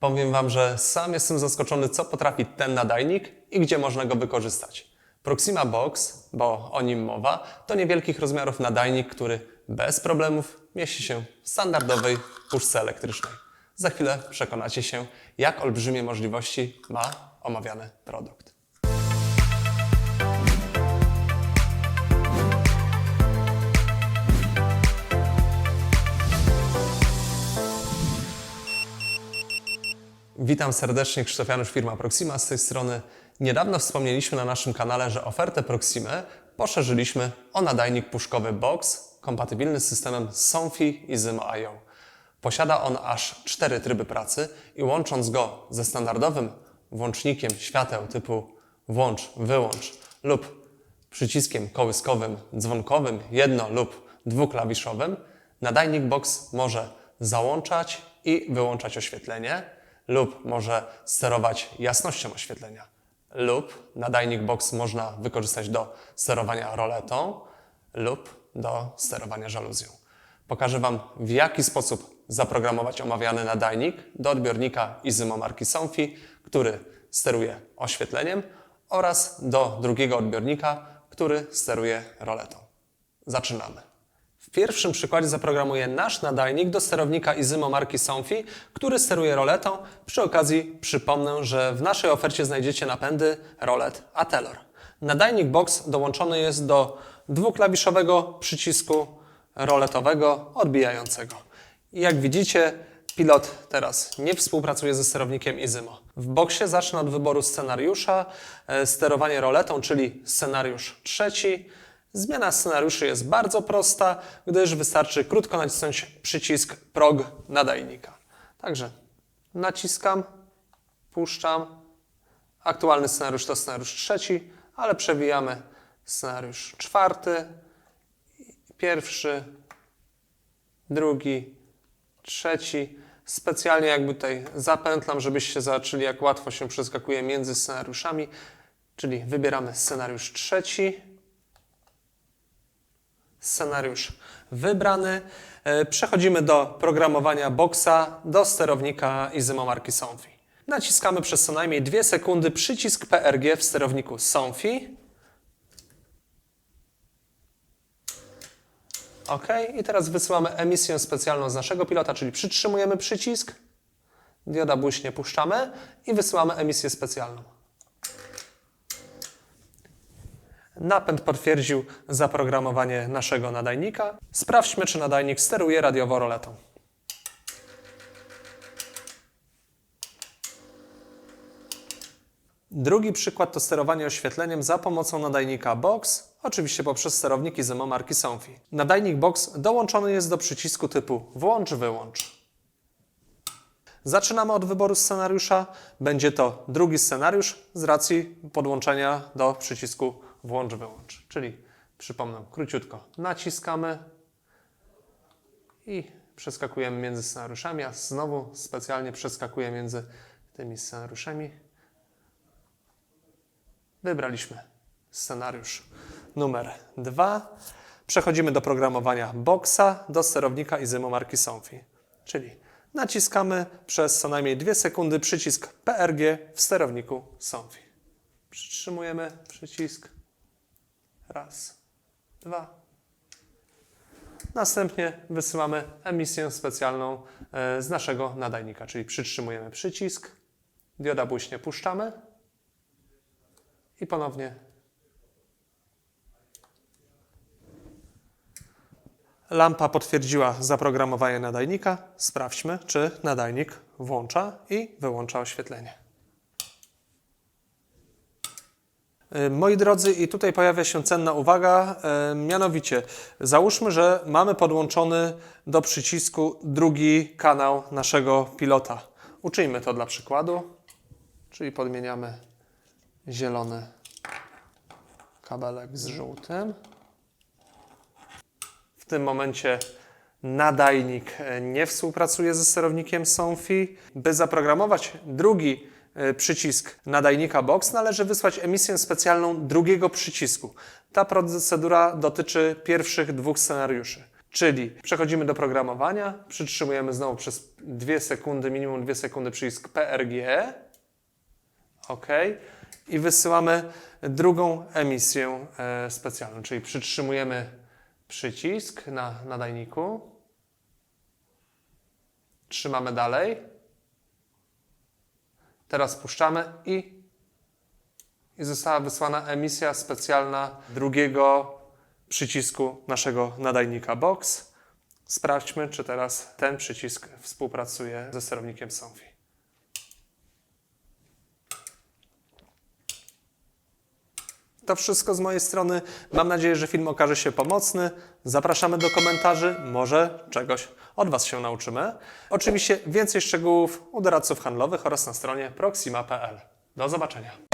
Powiem Wam, że sam jestem zaskoczony, co potrafi ten nadajnik i gdzie można go wykorzystać. Proxima Box, bo o nim mowa, to niewielkich rozmiarów nadajnik, który bez problemów mieści się w standardowej puszce elektrycznej. Za chwilę przekonacie się, jak olbrzymie możliwości ma omawiany produkt. Witam serdecznie, Krzysztof Janusz, firma Proxima. Z tej strony niedawno wspomnieliśmy na naszym kanale, że ofertę Proximy poszerzyliśmy o nadajnik puszkowy Box, kompatybilny z systemem Somfy i Zymo IO. Posiada on aż cztery tryby pracy i łącząc go ze standardowym włącznikiem świateł typu włącz, wyłącz lub przyciskiem kołyskowym, dzwonkowym, jedno- lub dwuklawiszowym, nadajnik box może załączać i wyłączać oświetlenie, lub może sterować jasnością oświetlenia, lub nadajnik box można wykorzystać do sterowania roletą, lub do sterowania żaluzją. Pokażę Wam, w jaki sposób zaprogramować omawiany nadajnik do odbiornika Izymo marki który steruje oświetleniem oraz do drugiego odbiornika, który steruje roletą. Zaczynamy. W pierwszym przykładzie zaprogramuję nasz nadajnik do sterownika Izymo marki Somfy, który steruje roletą. Przy okazji przypomnę, że w naszej ofercie znajdziecie napędy rolet Atelor. Nadajnik box dołączony jest do dwuklawiszowego przycisku roletowego odbijającego. Jak widzicie, pilot teraz nie współpracuje ze sterownikiem Izymo. W boksie zacznę od wyboru scenariusza, e, sterowanie roletą, czyli scenariusz trzeci. Zmiana scenariuszy jest bardzo prosta, gdyż wystarczy krótko nacisnąć przycisk prog nadajnika. Także naciskam, puszczam. Aktualny scenariusz to scenariusz trzeci, ale przewijamy scenariusz czwarty, pierwszy, drugi, trzeci. Specjalnie jakby tutaj zapętlam, żebyście zobaczyli, jak łatwo się przeskakuje między scenariuszami. Czyli wybieramy scenariusz trzeci, scenariusz wybrany. E, Przechodzimy do programowania boxa do sterownika Izymo marki. Naciskamy przez co najmniej 2 sekundy przycisk PRG w sterowniku Somfy. OK, i teraz wysyłamy emisję specjalną z naszego pilota, czyli przytrzymujemy przycisk, dioda błyśnie, puszczamy i wysyłamy emisję specjalną. Napęd potwierdził zaprogramowanie naszego nadajnika. Sprawdźmy, czy nadajnik steruje radiowo roletą. Drugi przykład to sterowanie oświetleniem za pomocą nadajnika Box, oczywiście poprzez sterowniki Zemo marki Somfy. Nadajnik Box dołączony jest do przycisku typu włącz-wyłącz. Zaczynamy od wyboru scenariusza. Będzie to drugi scenariusz z racji podłączenia do przycisku włącz-wyłącz. Czyli przypomnę króciutko, naciskamy i przeskakujemy między scenariuszami, a znowu specjalnie przeskakuję między tymi scenariuszami. Wybraliśmy scenariusz numer 2. Przechodzimy do programowania boxa do sterownika Izymo marki Somfy. Czyli naciskamy przez co najmniej 2 sekundy przycisk PRG w sterowniku Somfy. Przytrzymujemy przycisk. Raz, dwa. Następnie wysyłamy emisję specjalną e, z naszego nadajnika, czyli przytrzymujemy przycisk, dioda błyśnie, puszczamy i ponownie lampa potwierdziła zaprogramowanie nadajnika. Sprawdźmy, czy nadajnik włącza i wyłącza oświetlenie. Moi drodzy, i tutaj pojawia się cenna uwaga, y, mianowicie załóżmy, że mamy podłączony do przycisku drugi kanał naszego pilota. Uczyjmy to dla przykładu, czyli podmieniamy zielony kabelek z żółtym. W tym momencie nadajnik e, nie współpracuje ze sterownikiem Somfy. By zaprogramować drugi e, przycisk nadajnika box, należy wysłać emisję specjalną drugiego przycisku. Ta procedura dotyczy pierwszych dwóch scenariuszy. Czyli przechodzimy do programowania, przytrzymujemy znowu przez 2 sekundy, minimum 2 sekundy przycisk PRG. OK. I wysyłamy drugą emisję e, specjalną, czyli przytrzymujemy przycisk na nadajniku. Trzymamy dalej. Teraz puszczamy i, i została wysłana emisja specjalna drugiego przycisku naszego nadajnika Box. Sprawdźmy, czy teraz ten przycisk współpracuje ze sterownikiem Somfy. To wszystko z mojej strony. Mam nadzieję, że film okaże się pomocny. Zapraszamy do komentarzy, może czegoś od Was się nauczymy. Oczywiście więcej szczegółów u doradców handlowych oraz na stronie proxima.pl. Do zobaczenia.